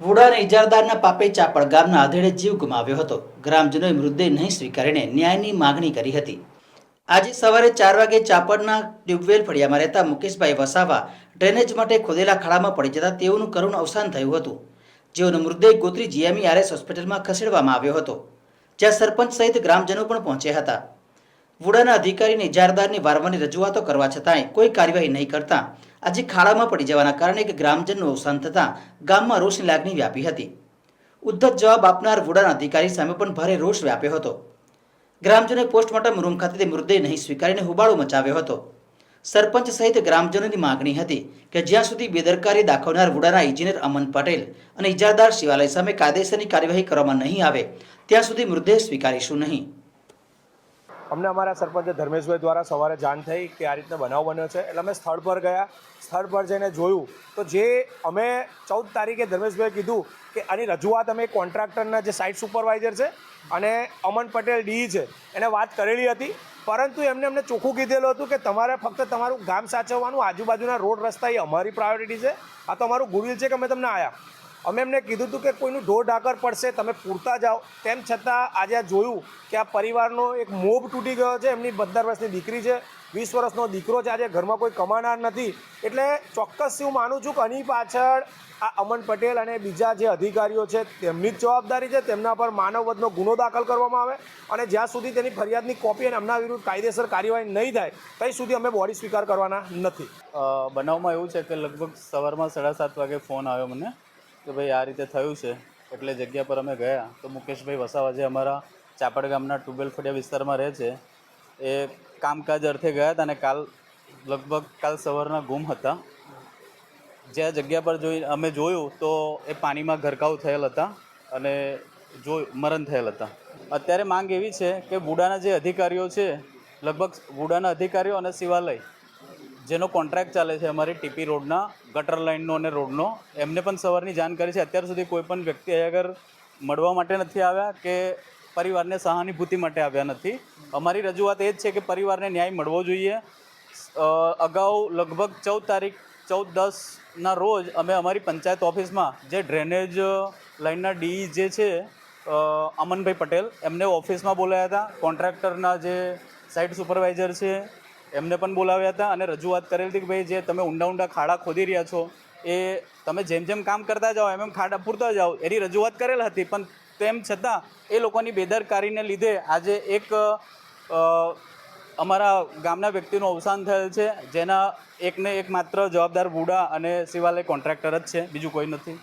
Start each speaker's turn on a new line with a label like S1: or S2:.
S1: વુડા અને ઇજારદારના પાપે ચાપડ ગામના આધેડે જીવ ગુમાવ્યો હતો. ગ્રામજનોએ મૃતદેહ નહીં સ્વીકારીને ન્યાયની માગણી કરી હતી. આજે સવારે ચાર વાગે ચાપડના ટ્યુબવેલ ફળિયામાં રહેતા મુકેશભાઈ વસાવા ડ્રેનેજ માટે ખોદેલા ખાડામાં પડી જતા તેઓનું કરુણ અવસાન થયું હતું. જેઓનો મૃતદેહ ગોત્રી જીએમઈ આરએસ હોસ્પિટલમાં ખસેડવામાં આવ્યો હતો. જ્યાં સરપંચ સહિત ગ્રામજનો પણ પહોંચ્યા હતા. વુડાના અધિકારીને ઇજારદારની વારંવારની રજૂઆતો કરવા છતાંય કોઈ કાર્યવાહી નહીં કરતા. આજે ખાડામાં પડી જવાના કારણે એક ગ્રામજનનું અવસાન થતાં ગામમાં રોષની લાગણી વ્યાપી હતી. ઉદ્ધત જવાબ આપનાર વુડાના અધિકારી સામે પણ ભારે રોષ વ્યાપ્યો હતો. ગ્રામજનોએ પોસ્ટમોર્ટમ રૂમ ખાતે તે મૃતદેહ નહીં સ્વીકારીને હુબાળો મચાવ્યો હતો. સરપંચ સહિત ગ્રામજનોની માગણી હતી કે જ્યાં સુધી બેદરકારી દાખવનાર વુડાના ઇજનેર અમન પટેલ અને ઇજારદાર શિવાલય સામે કાયદેસરની કાર્યવાહી કરવામાં નહીં આવે, ત્યાં સુધી મૃતદેહ સ્વીકારીશું નહીં.
S2: અમને અમારા સરપંચ ધર્મેશભાઈ દ્વારા સવારે જાણ થઈ કે આ રીતનો બનાવ બન્યો છે. એટલે અમે સ્થળ પર ગયા. સ્થળ પર જઈને જોયું. તો જે અમે ચૌદ તારીખે ધર્મેશભાઈએ કીધું કે આની રજૂઆત અમે કોન્ટ્રાક્ટરના જે સાઇટ સુપરવાઇઝર છે અને અમન પટેલ ડી છે, એને વાત કરેલી હતી. પરંતુ એમને અમને ચોખ્ખું કીધેલું હતું કે તમારે ફક્ત તમારું ગામ સાચવવાનું, આજુબાજુના રોડ રસ્તા એ અમારી પ્રાયોરિટી છે. આ તો અમારું ગુડવિલ છે કે અમે તમને આવ્યા અમે એમને કીધું હતું કે કોઈનું ઢોર ઢાકર પડશે, તમે પૂરતા જાઓ. તેમ છતાં આજે આ જોયું કે આ પરિવારનો એક મોભ તૂટી ગયો છે, એમની પંદર વર્ષની દીકરી છે, વીસ વર્ષનો દીકરો છે, આજે ઘરમાં કોઈ કમાનાર નથી. એટલે ચોક્કસ હું માનું છું કે આની પાછળ આ અમન પટેલ અને બીજા જે અધિકારીઓ છે, તેમની જ જવાબદારી છે, તેમના પર માનવવધનો ગુનો દાખલ કરવામાં આવે અને જ્યાં સુધી તેની ફરિયાદની કોપી અને એમના વિરુદ્ધ કાયદેસર કાર્યવાહી નહીં થાય ત્યાં સુધી અમે બોડી સ્વીકાર કરવાના નથી.
S3: બનાવમાં એવું છે કે લગભગ સવારમાં સાડા સાત વાગે ફોન આવ્યો મને. કે ભાઈ આ રીતે થયું છે, એટલે જગ્યા પર અમે ગયા. તો મુકેશભાઈ વસાવા જે અમારા ચાપડ ગામના ટ્યુબવેલ ફળિયા વિસ્તારમાં રહે છે, એ કામકાજ અર્થે ગયા હતા અને કાલ, લગભગ કાલ સવારના ગુમ હતા. જ્યાં જગ્યા પર જોઈ, અમે જોયું તો એ પાણીમાં ગરકાવ થયેલ હતા અને જો મરણ થયેલ હતા. અત્યારે માંગ એવી છે કે બુડાના જે અધિકારીઓ છે, લગભગ બુડાના અધિકારીઓ અને શિવાલય જેનો કોન્ટ્રાક્ટ ચાલે છે અમારી ટીપી રોડના, ગટર લાઇનનો અને રોડનો, એમને પણ સવારની જાણ કરી છે. અત્યાર સુધી કોઈ પણ વ્યક્તિ અહીં આગળ મળવા માટે નથી આવ્યા કે પરિવારને સહાનુભૂતિ માટે આવ્યા નથી. અમારી રજૂઆત એ જ છે કે પરિવારને ન્યાય મળવો જોઈએ. અગાઉ લગભગ ચૌદ તારીખ, ચૌદ દસના રોજ અમે અમારી પંચાયત ઓફિસમાં જે ડ્રેનેજ લાઇનના ડી જે છે અમનભાઈ પટેલ, એમને ઓફિસમાં બોલાયા હતા. કોન્ટ્રાક્ટરના જે સાઇટ સુપરવાઇઝર છે એમને પણ બોલાવ્યા હતા અને રજૂઆત કરેલી હતી કે ભાઈ, જે તમે ઊંડા ઊંડા ખાડા ખોદી રહ્યા છો, એ તમે જેમ જેમ કામ કરતા જાઓ, એમ એમ ખાડા પૂરતા જાઓ, એની રજૂઆત કરેલ હતી. પણ તેમ છતાં એ લોકોની બેદરકારીને લીધે આજે એક અમારા ગામના વ્યક્તિનું અવસાન થયેલ છે, જેના એકને એક માત્ર જવાબદાર બુડા અને શિવાલય કોન્ટ્રાક્ટર જ છે, બીજું કોઈ નથી.